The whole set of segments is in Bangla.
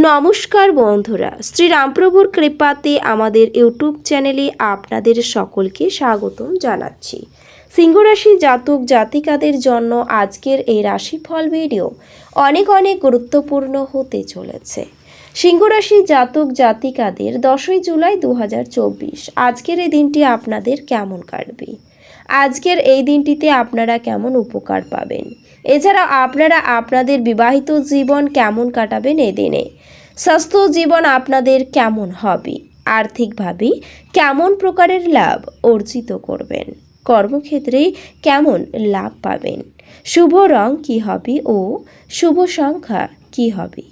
নমস্কার বন্ধুরা, শ্রীরামপ্রভুর কৃপাতে আমাদের ইউটিউব চ্যানেলে আপনাদের সকলকে স্বাগতম জানাচ্ছি। সিংহরাশি জাতক জাতিকাদের জন্য আজকের এই রাশিফল ভিডিও অনেক অনেক গুরুত্বপূর্ণ হতে চলেছে। সিংহরাশি জাতক জাতিকাদের দশই জুলাই দু হাজার চব্বিশ, আজকের এই দিনটি আপনাদের কেমন কাটবে? আজকের এই দিনটিতে আপনারা কেমন উপকার পাবেন? এছাড়া আপনারা আপনাদের বিবাহিত জীবন কেমন কাটাবেন এদিনে দিনে? স্বাস্থ্য জীবন আপনাদের কেমন হবে? আর্থিকভাবে কেমন প্রকারের লাভ অর্জিত করবেন? কর্মক্ষেত্রে কেমন লাভ পাবেন? শুভ রং কী হবে ও শুভ সংখ্যা কী হবে?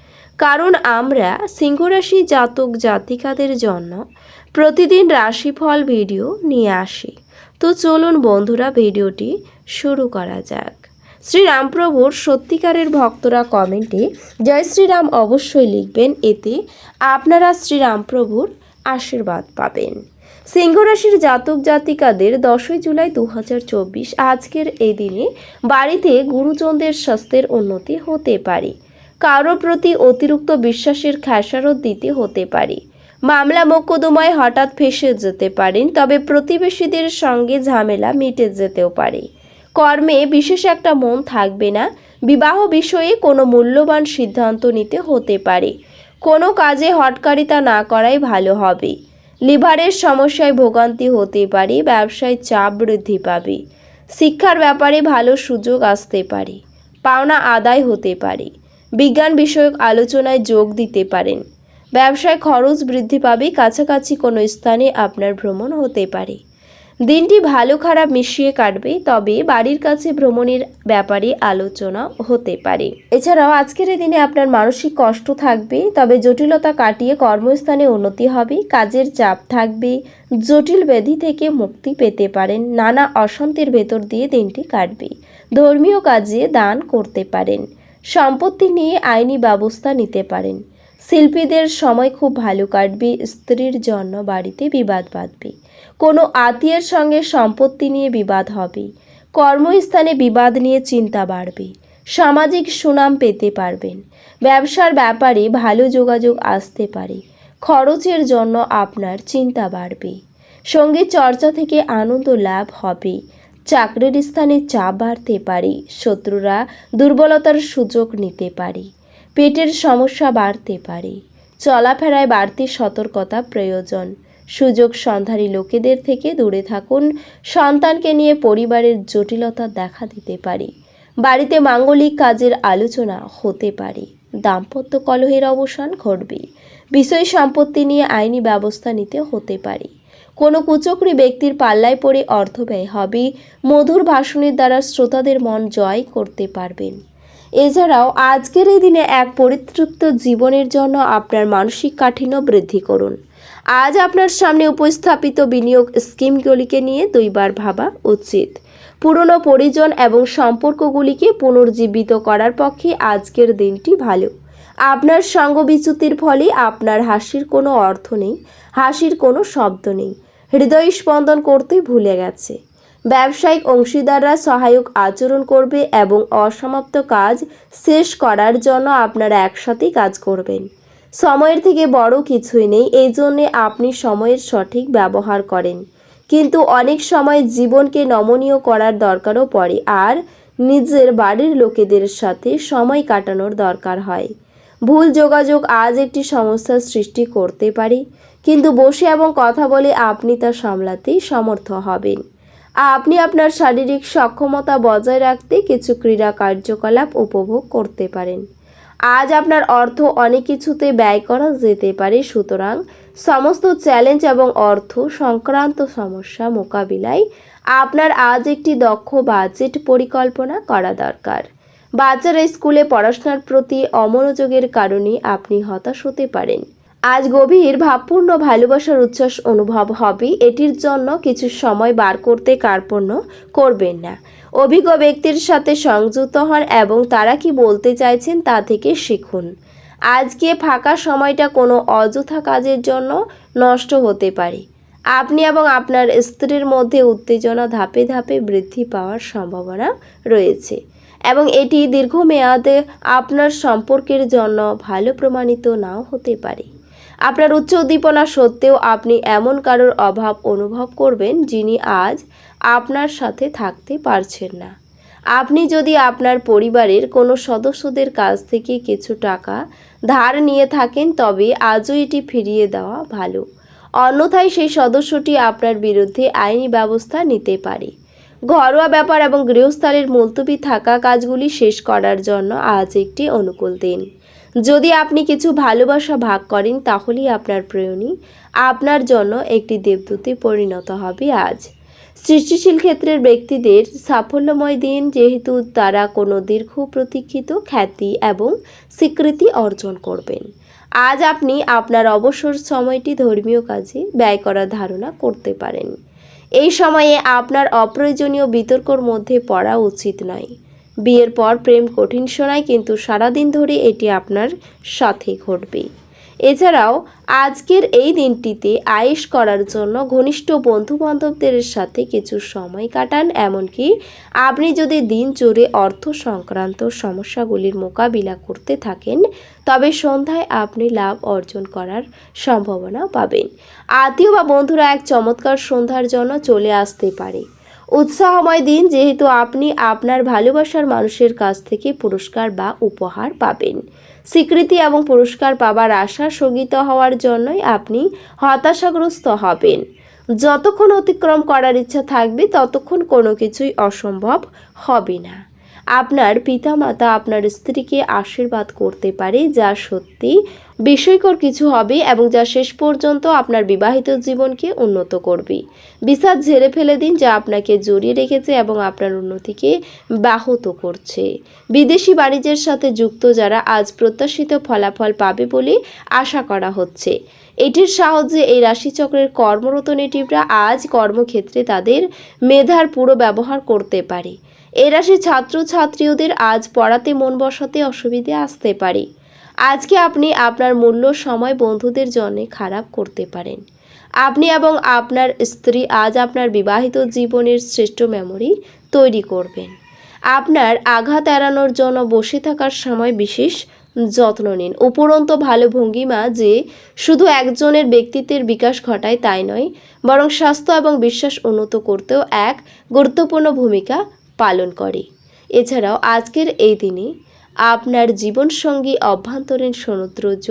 কারণ আমরা সিংহরাশি জাতক জাতিকাদের জন্য প্রতিদিন রাশিফল ভিডিও নিয়ে আসি। তো চলুন বন্ধুরা, ভিডিওটি শুরু করা যাক। শ্রীরামপ্রভুর সত্যিকারের ভক্তরা কমেন্টে জয় শ্রীরাম অবশ্যই লিখবেন। এতে আপনারা শ্রীরামপ্রভুর আশীর্বাদ পাবেন। সিংহরাশির জাতক জাতিকাদের দশই জুলাই দু হাজার চব্বিশ আজকের এই দিনে বাড়িতে গুরুজনদের স্বাস্থ্যের উন্নতি হতে পারে। কারোর প্রতি অতিরিক্ত বিশ্বাসের খেসারত দিতে হতে পারে। মামলা মোকদ্দমায় হঠাৎ ফেসে যেতে পারেন, তবে প্রতিবেশীদের সঙ্গে ঝামেলা মিটে যেতেও পারে। কর্মে বিশেষ একটা মন থাকবে না। বিবাহ বিষয়ে কোনো মূল্যবান সিদ্ধান্ত নিতে হতে পারে। কোনো কাজে হটকারিতা না করাই ভালো হবে। লিভারের সমস্যায় ভোগান্তি হতে পারে, ব্যবসায় চাপ বৃদ্ধি পাবে। শিক্ষার ব্যাপারে ভালো সুযোগ আসতে পারে। পাওনা আদায় হতে পারে। বিজ্ঞান বিষয়ক আলোচনায় যোগ দিতে পারেন। ব্যবসায় খরচ বৃদ্ধি পাবে, কাছাকাছি কোনো স্থানে আপনার ভ্রমণ হতে পারে। দিনটি ভালো খারাপ মিশিয়ে কাটবে, তবে বাড়ির কাছে ভ্রমণের ব্যাপারে আলোচনা হতে পারে। এছাড়াও আজকের এই দিনে আপনার মানসিক কষ্ট থাকবে, তবে জটিলতা কাটিয়ে কর্মস্থানে উন্নতি হবে, কাজের চাপ থাকবে, জটিল ব্যাধি থেকে মুক্তি পেতে পারেন, নানা অশান্তির ভেতর দিয়ে দিনটি কাটবে। ধর্মীয় কাজে দান করতে পারেন। সম্পত্তি নিয়ে আইনি ব্যবস্থা নিতে পারেন। শিল্পীদের সময় খুব ভালো কাটবে, স্ত্রীর জন্য বাড়িতে বিবাদ বাঁধবে। কোনো আত্মীয়ের সঙ্গে সম্পত্তি নিয়ে বিবাদ হবে। কর্মস্থানে বিবাদ নিয়ে চিন্তা বাড়বে। সামাজিক সুনাম পেতে পারবেন। ব্যবসার ব্যাপারে ভালো যোগাযোগ আসতে পারে। খরচের জন্য আপনার চিন্তা বাড়বে। সংগীত চর্চা থেকে আনন্দ লাভ হবে। চাকরির স্থানে চাপ বাড়তে পারে, শত্রুরা দুর্বলতার সুযোগ নিতে পারে, পেটের সমস্যা বাড়তে পারে, চলাফেরায় বাড়তি সতর্কতা প্রয়োজন। সুযোগ সন্ধানী লোকেদের থেকে দূরে থাকুন, সন্তানকে নিয়ে পরিবারের জটিলতা দেখা দিতে পারে, বাড়িতে মাঙ্গলিক কাজের আলোচনা হতে পারে। দাম্পত্য কলহের অবসান ঘটবে বিষয় সম্পত্তি নিয়ে আইনি ব্যবস্থা নিতে হতে পারে। কোনো কুচক্রী ব্যক্তির পাল্লায় পড়ে অর্থ ব্যয় হবে। মধুর ভাষণের দ্বারা শ্রোতাদের মন জয় করতে পারবেন। এছাড়াও আজকের এই দিনে এক পরিতৃপ্ত জীবনের জন্য আপনার মানসিক কাঠিন্য বৃদ্ধি করুন। আজ আপনার সামনে উপস্থাপিত বিনিয়োগ স্কিমগুলিকে নিয়ে দুইবার ভাবা উচিত। পুরনো পরিজন এবং সম্পর্কগুলিকে পুনর্জীবিত করার পক্ষে আজকের দিনটি ভালো। আপনার সঙ্গ বিচ্যুতির ফলে আপনার হাসির কোনো অর্থ নেই, হাসির কোনো শব্দ নেই। হৃদয় স্পন্দন করতে ভুলে গেছে। ব্যবসায়িক অংশীদাররা সহায়ক আচরণ করবে এবং অসমাপ্ত কাজ শেষ করার জন্য আপনারা একসাথেই কাজ করবেন। সময়ের থেকে বড় কিছুই নেই, এই জন্যে আপনি সময়ের সঠিক ব্যবহার করেন। কিন্তু অনেক সময় জীবনকে নমনীয় করার দরকারও পড়ে, আর নিজের বাড়ির লোকেদের সাথে সময় কাটানোর দরকার হয়। ভুল যোগাযোগ আজ একটি সমস্যার সৃষ্টি করতে পারে। কিন্তু বসে এবং কথা বলে আপনি তা সামলাতেই সমর্থ হবেন। আপনি আপনার শারীরিক সক্ষমতা বজায় রাখতে কিছু ক্রীড়া কার্যকলাপ উপভোগ করতে পারেন। আজ আপনার অর্থ অনেক কিছুতে ব্যয় করা যেতে পারে, সুতরাং সমস্ত চ্যালেঞ্জ এবং অর্থ সংক্রান্ত সমস্যা মোকাবিলায় আপনার আজ একটি দক্ষ বাজেট পরিকল্পনা করা দরকার। বাচ্চারা স্কুলে পড়াশোনার প্রতি অমনোযোগের কারণে আপনি হতাশ হতে পারেন। আজ গভীর, ভাবপূর্ণ, ভালোবাসার উচ্ছ্বাস অনুভব হবে। এটির জন্য কিছু সময় বার করতে কার্পণ্য করবেন না। অভিজ্ঞ ব্যক্তির সাথে সংযুক্ত হন এবং তারা কি বলতে চাইছেন তা থেকে শিখুন। আজকে ফাঁকা সময়টা কোনো অযথা কাজের জন্য নষ্ট হতে পারে। আপনি এবং আপনার স্ত্রীর মধ্যে উত্তেজনা ধাপে ধাপে বৃদ্ধি পাওয়ার সম্ভাবনা রয়েছে। এবং এটি দীর্ঘমেয়াদে আপনার সম্পর্কের জন্য ভালো প্রমাণিত নাও হতে পারে। আপনার উচ্চ উদ্দীপনা সত্ত্বেও আপনি এমন কারোর অভাব অনুভব করবেন যিনি আজ আপনার সাথে থাকতে পারছেন না। আপনি যদি আপনার পরিবারের কোনো সদস্যদের কাছ থেকে কিছু টাকা ধার নিয়ে থাকেন, তবে আজও এটি ফিরিয়ে দেওয়া ভালো। অন্যথায় সেই সদস্যটি আপনার বিরুদ্ধে আইনি ব্যবস্থা নিতে পারে। ঘরোয়া ব্যাপার এবং গৃহস্থালের মুলতবি থাকা কাজগুলি শেষ করার জন্য আজ একটি অনুকূল দিন। যদি আপনি কিছু ভালোবাসা ভাগ করেন, তাহলেই আপনার প্রেয়নী আপনার জন্য একটি দেবদূতে পরিণত হবে আজ। সৃষ্টিশীল ক্ষেত্রের ব্যক্তিদের সাফল্যময় দিন যেহেতু তারা কোনো দীর্ঘ প্রতীক্ষিত খ্যাতি এবং স্বীকৃতি অর্জন করবেন। আজ আপনি আপনার অবসর সময়টি ধর্মীয় কাজে ব্যয় করার ধারণা করতে পারেন। এই সময়ে আপনার অপ্রয়োজনীয় বিতর্কর মধ্যে পড়া উচিত নয়। বিয়ের পর প্রেম কঠিন শোনায়, কিন্তু সারাদিন ধরে এটি আপনার সাথে ঘটবে এছাড়াও, আজকের এই দিনটিতে আয়েশ করার জন্য ঘনিষ্ঠ বন্ধু বান্ধবদের সাথে কিছু সময় কাটান। এমনকি আপনি যদি দিন জুড়ে অর্থ সংক্রান্ত সমস্যাগুলির মোকাবিলা করতে থাকেন, তবে সন্ধ্যায় আপনি লাভ অর্জন করার সম্ভাবনা পাবেন। আত্মীয় বা বন্ধুরা এক চমৎকার সন্ধ্যার জন্য চলে আসতে পারে। উৎসাহময় দিন যেহেতু আপনি আপনার ভালোবাসার মানুষের কাছ থেকে পুরস্কার বা উপহার পাবেন। স্বীকৃতি এবং পুরস্কার পাবার আশা স্থগিত হওয়ার জন্যই আপনি হতাশাগ্রস্ত হবেন। যতক্ষণ অতিক্রম করার ইচ্ছা থাকবে, ততক্ষণ কোনো কিছুই অসম্ভব হবে না। আপনার পিতামাতা আপনার স্ত্রীকে আশীর্বাদ করতে পারে, যা সত্যি বিস্ময়কর কিছু হবে এবং যা শেষ পর্যন্ত আপনার বিবাহিত জীবনকে উন্নত করবে। বিষাদ ঝেড়ে ফেলে দিন, যা আপনাকে জড়িয়ে রেখেছে এবং আপনার উন্নতিকে ব্যাহত করছে। বিদেশি বাণিজ্যের সাথে যুক্ত যারা আজ প্রত্যাশিত ফলাফল পাবে বলে আশা করা হচ্ছে। এটির সাহায্যে এই রাশিচক্রের কর্মরত নেটিভরা আজ কর্মক্ষেত্রে তাদের মেধার পুরো ব্যবহার করতে পারে। এ রাশির ছাত্রছাত্রীদের আজ পড়াতে মন বসাতে অসুবিধে আসতে পারে। আজকে আপনি আপনার মূল্য সময় বন্ধুদের জন্য খারাপ করতে পারেন। আপনি এবং আপনার স্ত্রী আজ আপনার বিবাহিত জীবনের শ্রেষ্ঠ মেমরি তৈরি করবেন। আপনার আঘাত এড়ানোর জন্য বসে থাকার সময় বিশেষ যত্ন নিন। উপরন্ত ভালো ভঙ্গিমা যে শুধু একজনের ব্যক্তিত্বের বিকাশ ঘটায় তাই নয়, বরং স্বাস্থ্য এবং বিশ্বাস উন্নত করতেও এক গুরুত্বপূর্ণ ভূমিকা পালন করে। এছাড়াও আজকের এই দিনে আপনার জীবনসঙ্গী অভ্যন্তরীণ সৌন্দর্য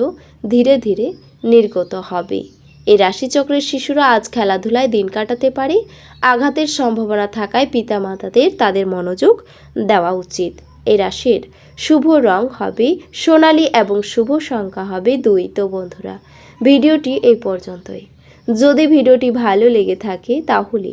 ধীরে ধীরে নির্গত হবে। এই রাশিচক্রের শিশুরা আজ খেলাধুলায় দিন কাটাতে পারে, আঘাতের সম্ভাবনা থাকায় পিতামাতাদের তাদের মনোযোগ দেওয়া উচিত। এই রাশির শুভ রং হবে সোনালী এবং শুভ সংখ্যা হবে দুই। তো বন্ধুরা, ভিডিওটি এই পর্যন্তই। যদি ভিডিওটি ভালো লেগে থাকে তাহলে